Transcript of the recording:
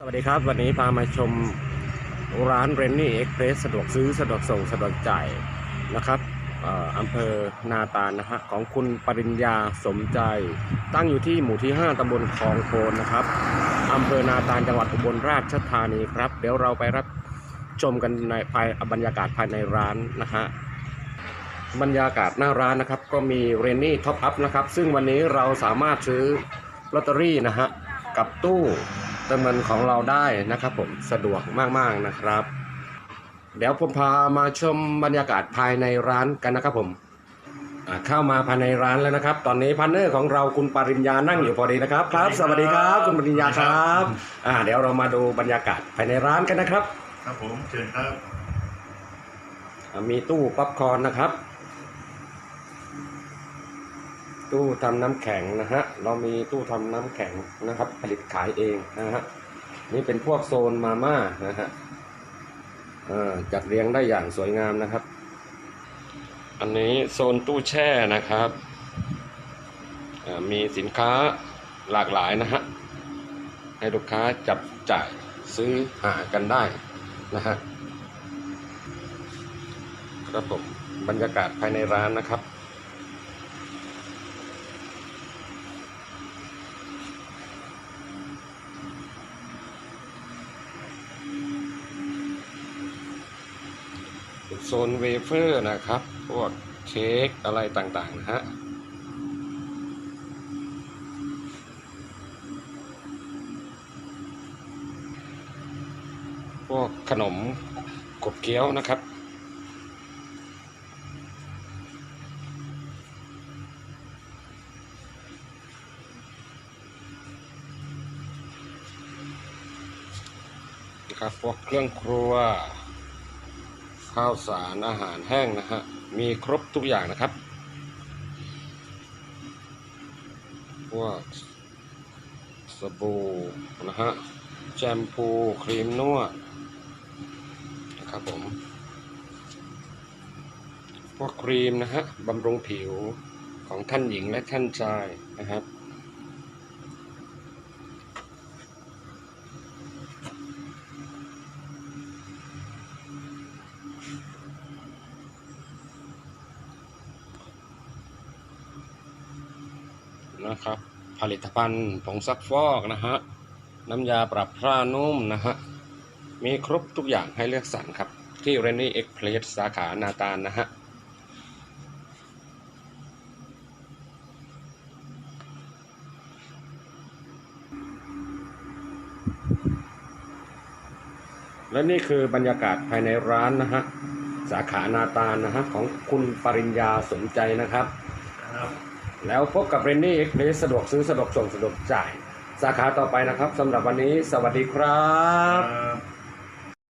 สวัสดีครับ วันนี้พามาชมร้านเรนนี่เอ็กเพรสสะดวกซื้อสะดวกส่งสะดวกจ่ายนะครับอ่ออำเภอนาตาลนะฮะของคุณปริญญาสมใจ ตั้งอยู่ที่หมู่ที่ 5 ตำบลคลองโคนนะครับอำเภอนาตาลจังหวัดอุบลราชธานีครับ เดี๋ยวเราไปรับชมกันในภายบรรยากาศภายในร้านนะฮะบรรยากาศหน้าร้านนะครับ ก็มีเรนนี่ท็อปอัพนะครับ ซึ่งวันนี้เราสามารถซื้อลอตเตอรี่นะฮะกับตู้ เติมเงินของเราได้นะครับผมสะดวกมากๆนะครับ เดี๋ยวผมพามาชมบรรยากาศภายในร้านกันนะครับผมอ่าเข้ามาภายในร้านแล้วนะครับ ตอนนี้พาร์ทเนอร์ของเราคุณปริญญานั่งอยู่พอดีนะครับครับ สวัสดีครับคุณปริญญาครับอ่าเดี๋ยวเรามาดูบรรยากาศภายในร้านกันนะครับ ครับผมเชิญครับอ่ามีตู้ป๊อปคอร์นนะครับ ตู้ทำน้ำแข็งนะฮะ เรามีตู้ทำน้ำแข็งนะครับ ผลิตขายเองนะฮะ นี่เป็นพวกโซนมาม่านะฮะจัดเรียงได้อย่างสวยงามนะครับ อันนี้โซนตู้แช่นะครับ มีสินค้าหลากหลายนะฮะ ให้ลูกค้าจับจ่ายซื้อหากันได้นะฮะ ครับผมบรรยากาศภายในร้านนะครับ โซนเวเฟอร์นะครับ พวกเค้กอะไรต่างๆนะฮะพวกขนมกบเกี๊ยวนะครับ นะครับ พวกเครื่องครัว ข้าวสารอาหารแห้งนะฮะ มีครบทุกอย่างนะครับ พวกสบู่นะฮะ แชมพู ครีมนวดนะครับผม พวกครีมนะฮะบำรุงผิวของท่านหญิงและท่านชายนะครับ นะครับ ผลิตภัณฑ์ผงซักฟอกนะฮะน้ำยาปรับผ้านุ่มนะฮะมีครบทุกอย่างให้เลือกสรรครับ ที่ r e n n y Express สาขานาตาลนะฮะและนี่คือบรรยากาศภายในร้านนะฮะสาขานาตาลนะฮะของคุณปริญญาสนใจนะครับครับ แล้วพบกับเรนนี่เอ็กเพรสสะดวกซื้อสะดวกส่งสะดวกจ่าย สาขาต่อไปนะครับสำหรับวันนี้สวัสดีครับครับ